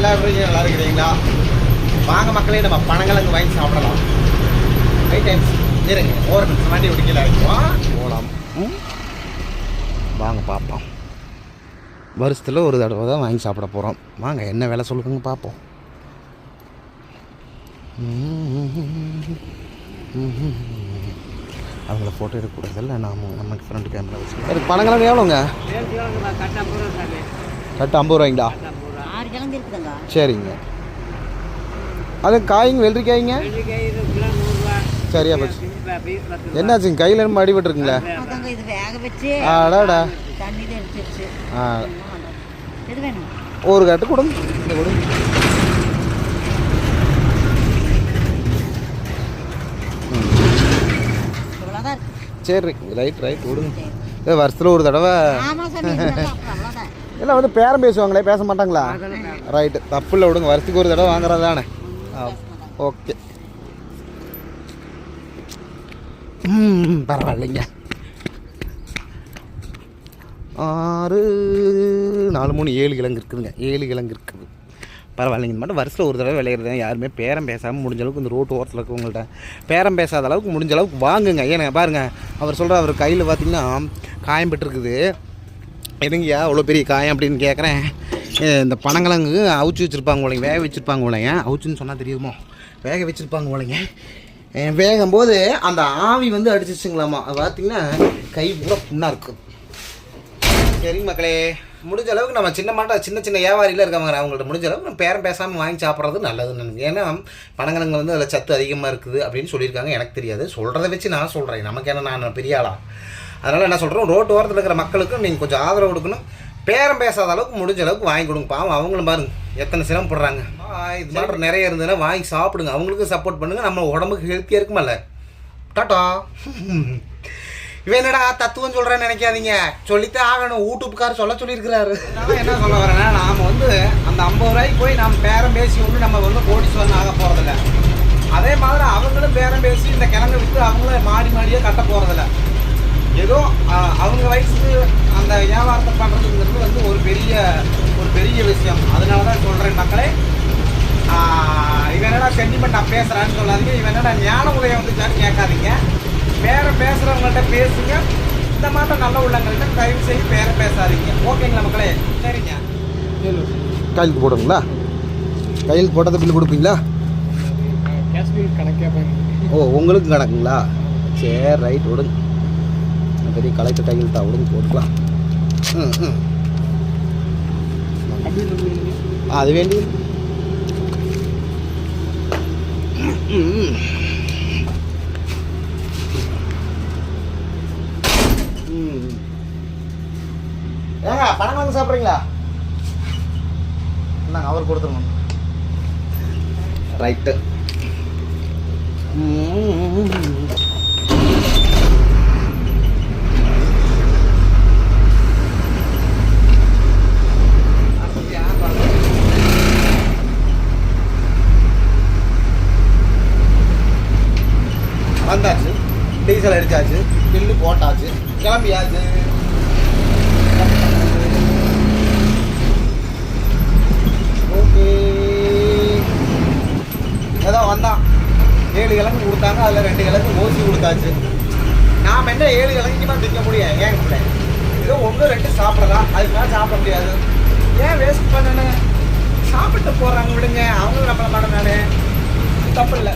எல்லா விஷயம் நல்லா இருக்கிறீங்களா வாங்க மக்களே நம்ம பனங்கிழங்கு வாங்கி சாப்பிடலாம். ரைட் டைம்ஸ் இருங்க ஒரு நிமிஷம் வண்டி பிடிக்கல போகலாம் ம்? வாங்க பார்ப்போம். வருஷத்தில் ஒரு தடவை தான் வாங்கி சாப்பிட போகிறோம் வாங்க என்ன விலை சொல்லுங்க பார்ப்போம். அவங்கள ஃபோட்டோ எடுக்கக்கூடாதுல்ல நாம நம்ம ஃப்ரெண்டு கேமரா வச்சு பனங்கிழங்கு எவ்வளோங்க? கட்டு ஐம்பது ரூபாய்ங்களா? இருக்குதுங்க சரிங்க. அது காய்ங்க வெள்ளரிக்காய்ங்க? சரியா போச்சு. என்னாச்சுங்க கையில் என்ன அடிபட்டுருக்குங்களா அதாங்க இது வேக வச்சு அடாடா. தண்ணியில் எடுத்துருச்சு ஆ. ஒரு கட்டு கொடுங்க இந்த கொடுங்க சரி ரைட் ரைட் விடுங்க. வருஷத்தில் ஒரு தடவை. எல்லாம் வந்து பேரம் பேசுவாங்களே பேச மாட்டாங்களா? ரைட்டு தப்பு இல்லை விடுங்க வருஷத்துக்கு ஒரு தடவை வாங்குறது தானே. ஓகே ம் பரவாயில்லைங்க. ஆறு நாலு மூணு ஏழு கிழங்கு இருக்குதுங்க. ஏழு கிழங்கு இருக்குது. பரவாயில்லைங்க இந்த மட்டும் வருஷத்தில் ஒரு தடவை விளையிறது யாருமே பேரம் பேசாமல் முடிஞ்ச அளவுக்கு இந்த ரோட்டு ஓரத்தில் இருக்கவங்கள்ட்ட பேரம் பேசாத அளவுக்கு முடிஞ்ச அளவுக்கு வாங்குங்க. ஏன்னா பாருங்கள் அவர் சொல்கிற அவர் கையில் பார்த்தீங்கன்னா காயம் பட்டிருக்குது எதுங்கய்யா அவ்வளோ பெரிய காயம் அப்படின்னு கேட்குறேன் இந்த பனங்கிழங்கு அவிச்சு வச்சுருப்பாங்க போலைங்க வேக வச்சுருப்பாங்க போலைங்க. அவிச்சுன்னு சொன்னால் தெரியுமோ வேக வச்சுருப்பாங்க போலைங்க. வேகும்போது அந்த ஆவி வந்து அடிச்சிச்சுங்களாமா அது பார்த்தீங்கன்னா கை பூரா புண்ணாக இருக்கும் சரிங்க மக்களே முடிஞ்ச அளவுக்கு நம்ம சின்ன மாட்டா சின்ன சின்ன வியாபாரியில் இருக்கவங்க அவங்கள்ட்ட முடிஞ்ச அளவுக்கு நம்ம பேரம் பேசாமல் வாங்கி சாப்பிட்றது நல்லது நினைக்கிறேன் ஏன்னா பனங்கிழங்கு வந்து அதில் சத்து அதிகமாக இருக்குது அப்படின்னு சொல்லியிருக்காங்க. எனக்கு தெரியாது. சொல்கிறத வச்சு நான் சொல்கிறேன் நமக்கு என்ன நான் பெரிய ஆளா? அதனால் என்ன சொல்கிறோம் ரோட்டு ஓரத்தில் இருக்கிற மக்களுக்கும் நீங்கள் கொஞ்சம் ஆதரவு கொடுக்கணும். பேரம் பேசாத அளவுக்கு முடிஞ்ச அளவுக்கு வாங்கி கொடுங்க. பாவம் அவங்களும் பாருங்க எத்தனை சிரமப்படுறாங்க இது மாதிரி நிறைய இருந்ததுன்னா வாங்கி சாப்பிடுங்க. அவங்களுக்கும் சப்போர்ட் பண்ணுங்கள் நம்ம உடம்புக்கு ஹெல்த்தியாக இருக்குமல்ல. டாட்டா. இவன் என்னடா தத்துவம் சொல்கிறேன்னு நினைக்காதீங்க. சொல்லித்தான் ஆகணும். யூடியூப்கார் சொல்ல சொல்லியிருக்கிறாரு. நான் என்ன சொல்ல வரேன்னா நாம் வந்து அந்த ஐம்பது ரூபாய்க்கு போய் நம்ம பேரம் பேசி ஒன்று நம்ம வந்து கோடீஸ்வரன் ஆக போகிறதில்ல அதே மாதிரி அவங்களும் பேரம் பேசி இந்த கிழங்கு விற்று அவங்களும் மாடி மாடியே கட்ட போகிறதில்ல ஏதோ அவங்க வயசுக்கு அந்த வியாபாரத்தை பண்ணுறதுங்கிறது வந்து ஒரு பெரிய ஒரு பெரிய விஷயம். அதனால தான் சொல்கிறேன் மக்களே இவன் என்னடா சென்டிமெண்ட்டாக பேசுகிறான்னு சொல்லாதீங்க. இவன் என்னடா ஞான உதயம் வந்துச்சான்னு கேட்காதீங்க. பேர பேசுகிறவங்கள்ட்ட பேசுங்க. இந்த மாட்டம் நல்ல உள்ளவங்கள்ட்ட தயவு செய்து பேர பேசாதீங்க. ஓகேங்களா மக்களே? சரிங்க. கையெழுத்து போடுங்களா கையெழுத்து போட்டதை பில்லு கொடுப்பீங்களா? ஓ உங்களுக்கு கணக்குங்களா? சரி ரைட் விடுங்க. பெரிய கலெக்டர் கையெழுத்தா விடுங்க போட்டுக்கலாம். ம் அது வேண்டி? ஏங்க பணம் வாங்க சாப்பிட்றீங்களா? இந்தாங்க அவர் கொடுத்துருங்க. ரைட்டு. வந்தாச்சு டீசல் அடித்தாச்சு பில்லு போட்டாச்சு கிளம்பியாச்சு. ஓகே. ஏதோ வந்தான். ஏழு கிழங்கு கொடுத்தாங்க அதில் ரெண்டு கிழங்கு ஓசி கொடுத்தாச்சு. நாம் என்ன ஏழு கிழங்கு தான் திங்க முடியும் ஏன் கூட ஏதோ ஒன்று ரெண்டு சாப்பிடலாம் அதுக்கு மேலே சாப்பிட முடியாது. ஏன் வேஸ்ட் பண்ணணும்? சாப்பிட்டு போகிறாங்க விடுங்க. அவங்களும் நம்மள மாட்டேன் தப்பு இல்லை.